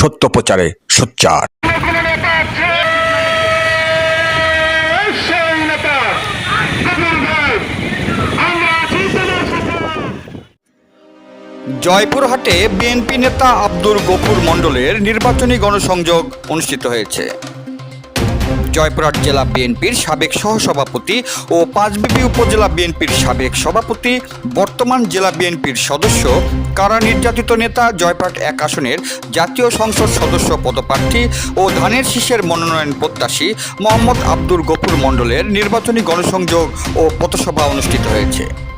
সত্য প্রচারে সোচ্চার। জয়পুরহাটে বিএনপি নেতা আব্দুল গফুর মণ্ডলের নির্বাচনী গণসংযোগ অনুষ্ঠিত হয়েছে। জয়পুরহাট জেলা বিএনপির সাবেক সহসভাপতি ও পাঁচবিবি উপজেলা বিএনপির সাবেক সভাপতি, বর্তমান জেলা বিএনপির সদস্য, কারা নির্যাতিত নেতা জয়পুরহাট এক আসনের জাতীয় সংসদ সদস্য পদপ্রার্থী ও ধানের শীষের মনোনয়ন প্রত্যাশী মোহাম্মদ আব্দুল গফুর মণ্ডলের নির্বাচনী গণসংযোগ ও পথসভা অনুষ্ঠিত হয়েছে।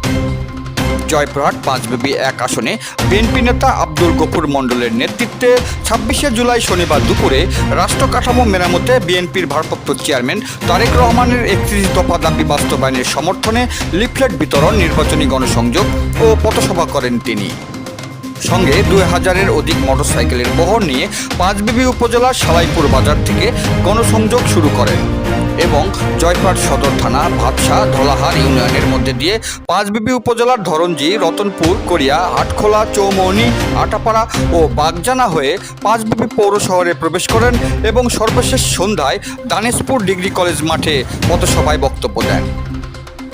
জয়পুরহাট পাঁচবিবি এক আসনে বিএনপি নেতা আব্দুল গফুর মণ্ডলের নেতৃত্বে ছাব্বিশে জুলাই শনিবার দুপুরে রাষ্ট্র কাঠামো মেরামতে বিএনপির ভারপ্রাপ্ত চেয়ারম্যান তারেক রহমানের একত্রিশ দফা দাবি বাস্তবায়নের সমর্থনে লিফলেট বিতরণ, নির্বাচনী গণসংযোগ ও পথসভা করেন তিনি। সঙ্গে দুই হাজারের অধিক মোটরসাইকেলের বহর নিয়ে পাঁচবিবি উপজেলার সালাইপুর বাজার থেকে গণসংযোগ শুরু করেন। এবং জয়পাট সদর থানা ভাতসা ধলাহার ইউনিয়নের মধ্যে দিয়ে পাঁচবিবি উপজেলার ধরঞ্জি রতনপুর, করিয়া আটখোলা চৌমৌনি, আটাপাড়া ও বাগজানা হয়ে পাঁচবিবি পৌর শহরে প্রবেশ করেন এবং সর্বশেষ সন্ধ্যায় দানেশপুর ডিগ্রি কলেজ মাঠে পথসভায় বক্তব্য দেন।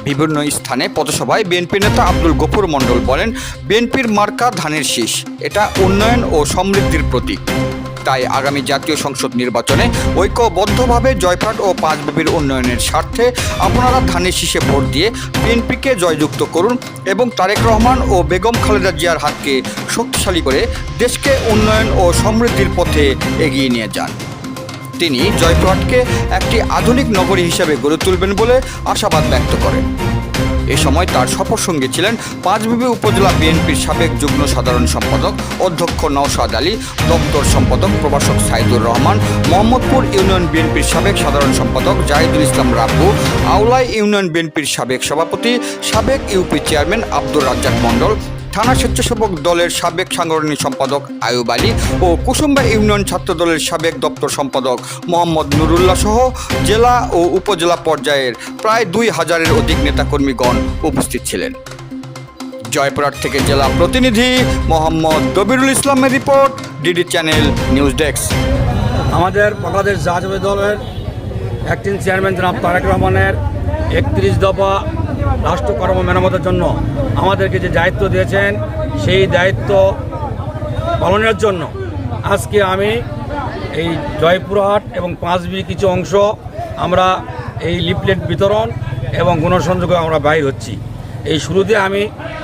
বিভিন্ন স্থানে পথসভায় বিএনপি নেতা আব্দুল গফুর মণ্ডল বলেন, বিএনপির মার্কা ধানের শীষ, এটা উন্নয়ন ও সমৃদ্ধির প্রতীক। তাই আগামী জাতীয় সংসদ নির্বাচনে ঐক্যবদ্ধভাবে জয়পাট ও পাঁচবিবির উন্নয়নের স্বার্থে আপনারা ধানের শীষে ভোট দিয়ে বিএনপিকে জয়যুক্ত করুন এবং তারেক রহমান ও বেগম খালেদা জিয়ার হাতকে শক্তিশালী করে দেশকে উন্নয়ন ও সমৃদ্ধির পথে এগিয়ে নিয়ে যান। তিনি জয়পুরহাটকে একটি আধুনিক নগরী হিসেবে গড়ে তুলবেন বলে আশাবাদ ব্যক্ত করেন। এ সময় তার সফর সঙ্গী ছিলেন পাঁচবিবি উপজেলা বিএনপির সাবেক যুগ্ম সাধারণ সম্পাদক, অধ্যক্ষ নওশাদ আলী, দপ্তর সম্পাদক প্রভাষক সাইদুর রহমান, মোহাম্মদপুর ইউনিয়ন বিএনপির সাবেক সাধারণ সম্পাদক জাহিদুল ইসলাম রাব্বু আউলাই ইউনিয়ন বিএনপির সাবেক সভাপতি, সাবেক ইউপি চেয়ারম্যান আব্দুর রাজ্জাক মণ্ডল থানা স্বেচ্ছাসেবক দলের সাবেক সাংগঠনিক সম্পাদক আয়ুব আলী ও কুসুম্বা ইউনিয়ন ছাত্র দলের সাবেক দপ্তর সম্পাদক মোহাম্মদ নুরুল্লাহ সহ জেলা ও উপজেলা পর্যায়ের প্রায় দুই হাজারের অধিক নেতাকর্মীগণ উপস্থিত ছিলেন। জয়পুরহাট থেকে জেলা প্রতিনিধি মোহাম্মদ দবিরুল ইসলামের report, DD channel news desk. আমাদের বাংলাদেশ জাতীয় দলের অ্যাক্টিং চেয়ারম্যান জনাব তারেক রহমানের একত্রিশ দফা রাষ্ট্রকর্ম মেরামতের জন্য আমাদেরকে যে দায়িত্ব দিয়েছেন, সেই দায়িত্ব পালনের জন্য আজকে আমি এই জয়পুরহাট এবং পাঁচবি কিছু অংশ আমরা এই লিফলেট বিতরণ এবং গণসংযোগে আমরা বাইর হচ্ছি। এই শুরুতে আমি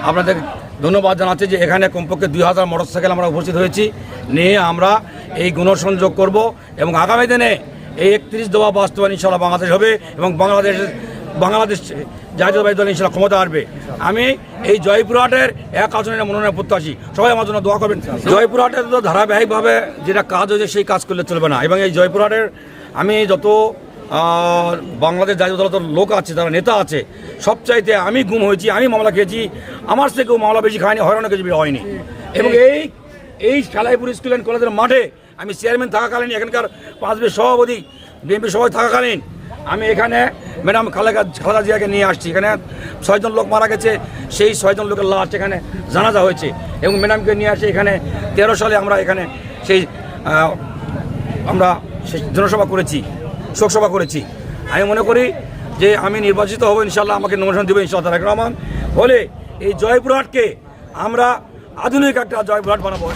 আপনাদের ধন্যবাদ জানাচ্ছি যে এখানে কমপক্ষে দুই হাজার মোটরসাইকেল আমরা উপস্থিত হয়েছি। নিয়ে আমরা এই গণসংযোগ করব এবং আগামী দিনে এই একত্রিশ দফা বাস্তবায়ন ইনশাল্লাহ বাংলাদেশ হবে এবং বাংলাদেশ বাংলাদেশ জাতীয়বাদী দল ইনশাল্লাহ ক্ষমতা আসবে আমি এই জয়পুরহাটের এক আসনের মনোনয়ন প্রত্যাশী। সবাই আমার জন্য দোয়া করবেন। জয়পুরহাটের তো ধারাবাহিকভাবে যেটা কাজ হয়েছে সেই কাজ করলে চলবে না। এবং এই জয়পুরহাটের আমি যত বাংলাদেশ জাতীয় দলের লোক আছে, যারা নেতা আছে, সবচাইতে আমি গুম হয়েছি, আমি মামলা খেয়েছি। আমার থেকে কেউ মামলা বেশি খায়নি, হয়রানো কিছু হয়নি। এবং এই এই সালাইপুর স্কুল অ্যান্ড কলেজের মাঠে আমি চেয়ারম্যান থাকাকালীন, এখানকার পাঁচবের সভাপতি বিএনপি সভাপতি থাকাকালীন, আমি এখানে ম্যাডাম, খালেদা খালেদা জিয়াকে নিয়ে আসছি। এখানে ছয়জন লোক মারা গেছে, সেই ছয়জন লোকের লাশ এখানে জানাজা হয়েছে। এবং ম্যাডামকে নিয়ে আসি এখানে তেরো সালে আমরা এখানে সেই আমরা জনসভা করেছি শোকসভা করেছি। আমি মনে করি যে আমি নির্বাচিত হব ইনশাল্লাহ আমাকে নমিনেশন দেবে ইনশাল্লাহ তারেক রহমান। হলে এই জয়পুরহাটকে আমরা আধুনিক একটা জয়পুরহাট বানাবো।